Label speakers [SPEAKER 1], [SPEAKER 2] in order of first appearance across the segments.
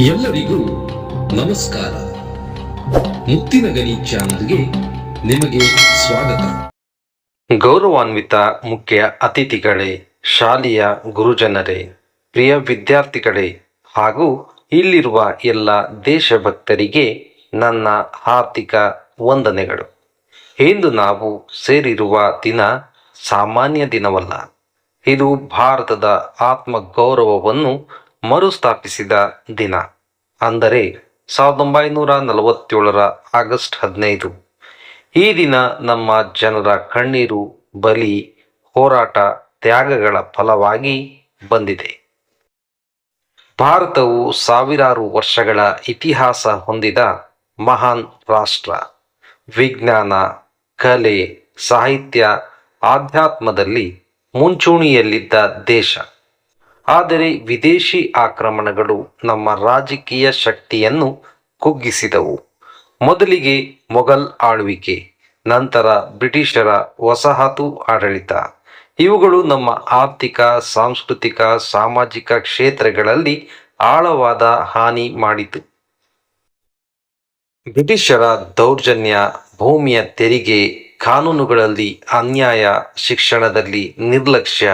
[SPEAKER 1] ಎಲ್ಲರಿಗೂ ನಮಸ್ಕಾರ. ಮುತ್ತಿನ ಗಣಿ ಚಾನಲ್ಗೆ ನಿಮಗೆ ಸ್ವಾಗತ.
[SPEAKER 2] ಗೌರವಾನ್ವಿತ ಮುಖ್ಯ ಅತಿಥಿಗಳೇ, ಶಾಲೆಯ ಗುರುಜನರೇ, ಪ್ರಿಯ ವಿದ್ಯಾರ್ಥಿಗಳೇ ಹಾಗೂ ಇಲ್ಲಿರುವ ಎಲ್ಲ ದೇಶಭಕ್ತರಿಗೆ ನನ್ನ ಆರ್ಥಿಕ ವಂದನೆಗಳು. ಇಂದು ನಾವು ಸೇರಿರುವ ದಿನ ಸಾಮಾನ್ಯ ದಿನವಲ್ಲ. ಇದು ಭಾರತದ ಆತ್ಮಗೌರವವನ್ನು ಮರುಸ್ಥಾಪಿಸಿದ ದಿನ. ಅಂದರೆ ಸಾವಿರದ ಒಂಬೈನೂರ ನಲವತ್ತೇಳರ ಆಗಸ್ಟ್ ಹದಿನೈದು. ಈ ದಿನ ನಮ್ಮ ಜನರ ಕಣ್ಣೀರು, ಬಲಿ, ಹೋರಾಟ, ತ್ಯಾಗಗಳ ಫಲವಾಗಿ ಬಂದಿದೆ. ಭಾರತವು ಸಾವಿರಾರು ವರ್ಷಗಳ ಇತಿಹಾಸ ಹೊಂದಿದ ಮಹಾನ್ ರಾಷ್ಟ್ರ. ವಿಜ್ಞಾನ, ಕಲೆ, ಸಾಹಿತ್ಯ, ಆಧ್ಯಾತ್ಮದಲ್ಲಿ ಮುಂಚೂಣಿಯಲ್ಲಿದ್ದ ದೇಶ. ಆದರೆ ವಿದೇಶಿ ಆಕ್ರಮಣಗಳು ನಮ್ಮ ರಾಜಕೀಯ ಶಕ್ತಿಯನ್ನು ಕುಗ್ಗಿಸಿದವು. ಮೊದಲಿಗೆ ಮೊಘಲ್ ಆಳ್ವಿಕೆ, ನಂತರ ಬ್ರಿಟಿಷರ ವಸಾಹತು ಆಡಳಿತ. ಇವುಗಳು ನಮ್ಮ ಆರ್ಥಿಕ, ಸಾಂಸ್ಕೃತಿಕ, ಸಾಮಾಜಿಕ ಕ್ಷೇತ್ರಗಳಲ್ಲಿ ಆಳವಾದ ಹಾನಿ ಮಾಡಿತು. ಬ್ರಿಟಿಷರ ದೌರ್ಜನ್ಯ, ಭೂಮಿಯ ತೆರಿಗೆ, ಕಾನೂನುಗಳಲ್ಲಿ ಅನ್ಯಾಯ, ಶಿಕ್ಷಣದಲ್ಲಿ ನಿರ್ಲಕ್ಷ್ಯ,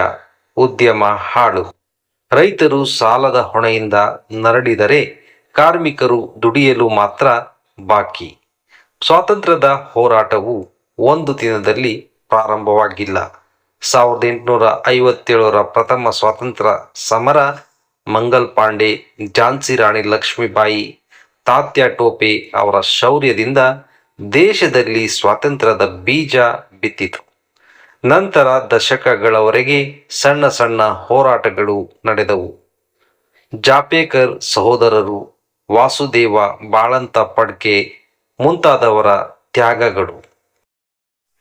[SPEAKER 2] ಉದ್ಯಮ ಹಾಳು. ರೈತರು ಸಾಲದ ಹೊಣೆಯಿಂದ ನರಳಿದರೆ ಕಾರ್ಮಿಕರು ದುಡಿಯಲು ಮಾತ್ರ ಬಾಕಿ. ಸ್ವಾತಂತ್ರ್ಯದ ಹೋರಾಟವು ಒಂದು ದಿನದಲ್ಲಿ ಪ್ರಾರಂಭವಾಗಿಲ್ಲ. ಸಾವಿರದ ಎಂಟುನೂರ ಐವತ್ತೇಳರ ಪ್ರಥಮ ಸ್ವಾತಂತ್ರ್ಯ ಸಮರ, ಮಂಗಲ್ ಪಾಂಡೆ, ಝಾನ್ಸಿ ರಾಣಿ ಲಕ್ಷ್ಮೀಬಾಯಿ, ತಾತ್ಯ ಟೋಪೆ ಅವರ ಶೌರ್ಯದಿಂದ ದೇಶದಲ್ಲಿ ಸ್ವಾತಂತ್ರ್ಯದ ಬೀಜ ಬಿತ್ತಿತು. ನಂತರ ದಶಕಗಳವರೆಗೆ ಸಣ್ಣ ಸಣ್ಣ ಹೋರಾಟಗಳು ನಡೆದವು. ಜಾಪೇಕರ್ ಸಹೋದರರು ವಾಸುದೇವ ಬಾಳಂತ ಪಡ್ಕೆ ಮುಂತಾದವರ ತ್ಯಾಗಗಳು.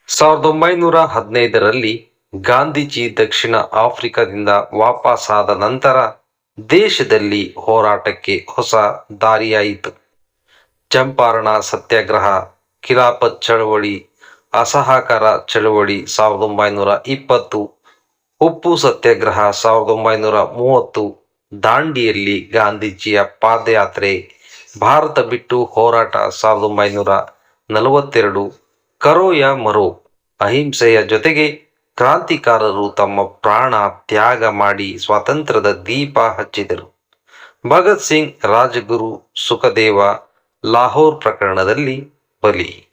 [SPEAKER 2] ಸಾವಿರದ ಒಂಬೈನೂರ ಹದಿನೈದರಲ್ಲಿ ಗಾಂಧೀಜಿ ದಕ್ಷಿಣ ಆಫ್ರಿಕಾದಿಂದ ವಾಪಸಾದ ನಂತರ ದೇಶದಲ್ಲಿ ಹೋರಾಟಕ್ಕೆ ಹೊಸ ದಾರಿಯಾಯಿತು. ಚಂಪಾರಣ ಸತ್ಯಾಗ್ರಹ ಕಿಲಾಪತ್ ಚಳವಳಿ ಅಸಹಕಾರ ಚಳುವಳಿ ಸಾವಿರದ ಒಂಬೈನೂರ ಇಪ್ಪತ್ತು. ಉಪ್ಪು ಸತ್ಯಾಗ್ರಹ ಸಾವಿರದ ಒಂಬೈನೂರ ಮೂವತ್ತು. ದಾಂಡಿಯಲ್ಲಿ ಗಾಂಧೀಜಿಯ ಪಾದಯಾತ್ರೆ ಭಾರತ ಬಿಟ್ಟು ಹೋರಾಟ ಸಾವಿರದ ಒಂಬೈನೂರ ನಲವತ್ತೆರಡು. ಕರೋಯ ಮರೋ ಅಹಿಂಸೆಯ ಜೊತೆಗೆ ಕ್ರಾಂತಿಕಾರರು ತಮ್ಮ ಪ್ರಾಣ ತ್ಯಾಗ ಮಾಡಿ ಸ್ವಾತಂತ್ರ್ಯದ ದೀಪ ಹಚ್ಚಿದರು. ಭಗತ್ ಸಿಂಗ್ ರಾಜಗುರು ಸುಖದೇವ, ಲಾಹೋರ್ ಪ್ರಕರಣದಲ್ಲಿ ಬಲಿ.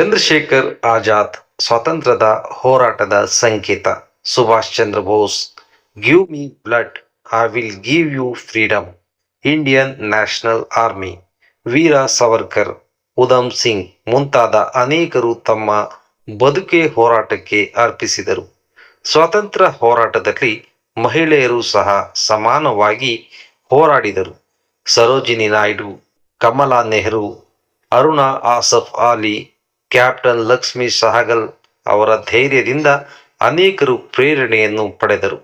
[SPEAKER 2] ಚಂದ್ರಶೇಖರ್ ಆಜಾದ್ ಸ್ವಾತಂತ್ರ್ಯದ ಹೋರಾಟದ ಸಂಕೇತ. Subhash Chandra Bose give me blood I will give you freedom Indian National Army Veer Savarkar Udham Singh ಮುಂತಾದ ಅನೇಕರು ತಮ್ಮ ಬದುಕೆ ಹೋರಾಟಕ್ಕೆ ಅರ್ಪಿಸಿದರು. ಸ್ವಾತಂತ್ರ್ಯ ಹೋರಾಟದಲ್ಲಿ ಮಹಿಳೆಯರು ಸಹ ಸಮಾನವಾಗಿ ಹೋರಾಡಿದರು. ಸರೋಜಿನಿ ನಾಯ್ಡು, ಕಮಲಾ ನೆಹರು, ಅರುಣಾ ಆಸಫ್ ಆಲಿ ಕ್ಯಾಪ್ಟನ್ ಲಕ್ಷ್ಮಿ ಸಹಗಲ್ ಅವರ ಧೈರ್ಯದಿಂದ ಅನೇಕರು ಪ್ರೇರಣೆಯನ್ನು ಪಡೆದರು.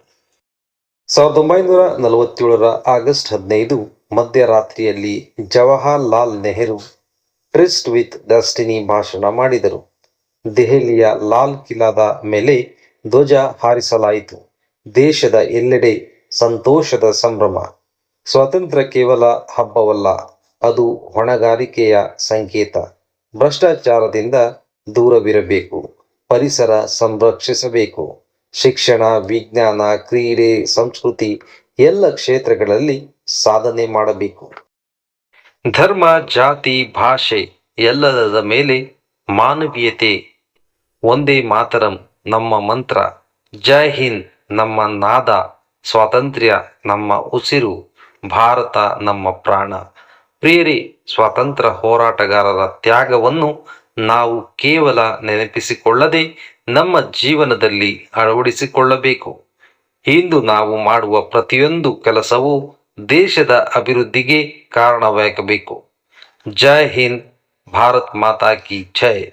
[SPEAKER 2] ಸಾವಿರದ ಒಂಬೈನೂರ ನಲವತ್ತೇಳರ ಆಗಸ್ಟ್ ಹದಿನೈದು ಮಧ್ಯರಾತ್ರಿಯಲ್ಲಿ Jawaharlal Nehru tryst with destiny ಭಾಷಣ ಮಾಡಿದರು. ದೆಹಲಿಯ ಲಾಲ್ ಕಿಲಾದ ಮೇಲೆ ಧ್ವಜ ಹಾರಿಸಲಾಯಿತು. ದೇಶದ ಎಲ್ಲೆಡೆ ಸಂತೋಷದ ಸಂಭ್ರಮ. ಸ್ವಾತಂತ್ರ್ಯ ಕೇವಲ ಹಬ್ಬವಲ್ಲ, ಅದು ಹೊಣೆಗಾರಿಕೆಯ ಸಂಕೇತ. ಭ್ರಷ್ಟಾಚಾರದಿಂದ ದೂರವಿರಬೇಕು, ಪರಿಸರ ಸಂರಕ್ಷಿಸಬೇಕು, ಶಿಕ್ಷಣ, ವಿಜ್ಞಾನ, ಕ್ರೀಡೆ, ಸಂಸ್ಕೃತಿ ಎಲ್ಲ ಕ್ಷೇತ್ರಗಳಲ್ಲಿ ಸಾಧನೆ ಮಾಡಬೇಕು. ಧರ್ಮ, ಜಾತಿ, ಭಾಷೆ ಎಲ್ಲದರ ಮೇಲೆ ಮಾನವೀಯತೆ ಒಂದೇ ಮಾತರಂ ನಮ್ಮ ಮಂತ್ರ. ಜೈ ಹಿಂದ್ ನಮ್ಮ ನಾದ, ಸ್ವಾತಂತ್ರ್ಯ ನಮ್ಮ ಉಸಿರು, ಭಾರತ ನಮ್ಮ ಪ್ರಾಣ. ಪ್ರಿಯರೇ, ಸ್ವಾತಂತ್ರ್ಯ ಹೋರಾಟಗಾರರ ತ್ಯಾಗವನ್ನು ನಾವು ಕೇವಲ ನೆನಪಿಸಿಕೊಳ್ಳದೆ ನಮ್ಮ ಜೀವನದಲ್ಲಿ ಅಳವಡಿಸಿಕೊಳ್ಳಬೇಕು. ಇಂದು ನಾವು ಮಾಡುವ ಪ್ರತಿಯೊಂದು ಕೆಲಸವೂ ದೇಶದ ಅಭಿವೃದ್ಧಿಗೆ ಕಾರಣವಾಗಬೇಕು. ಜೈ ಹಿಂದ್, ಭಾರತ್ ಮಾತಾ ಕಿ ಜೈ.